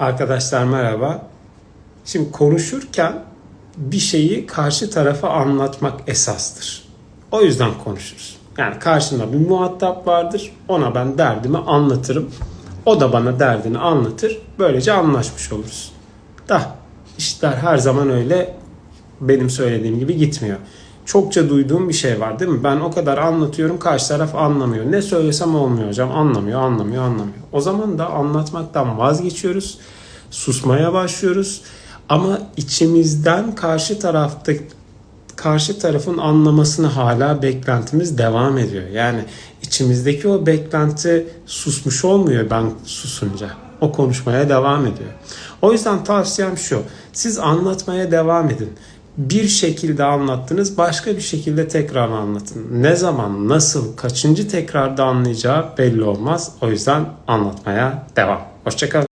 Arkadaşlar merhaba. Şimdi konuşurken bir şeyi karşı tarafa anlatmak esastır. O yüzden konuşuruz. Yani karşında bir muhatap vardır. Ona ben derdimi anlatırım. O da bana derdini anlatır. Böylece anlaşmış oluruz. Da işler her zaman öyle benim söylediğim gibi gitmiyor. Çokça duyduğum bir şey var değil mi? Ben o kadar anlatıyorum karşı taraf anlamıyor. Ne söylesem olmuyor hocam. Anlamıyor, anlamıyor, anlamıyor. O zaman da anlatmaktan vazgeçiyoruz. Susmaya başlıyoruz. Ama içimizden karşı tarafta karşı tarafın anlamasını hala beklentimiz devam ediyor. Yani içimizdeki o beklenti susmuş olmuyor ben susunca. O konuşmaya devam ediyor. O yüzden tavsiyem şu. Siz anlatmaya devam edin. Bir şekilde anlattınız, başka bir şekilde tekrar anlatın. Ne zaman, nasıl, kaçıncı tekrarda anlayacağı belli olmaz. O yüzden anlatmaya devam. Hoşçakalın.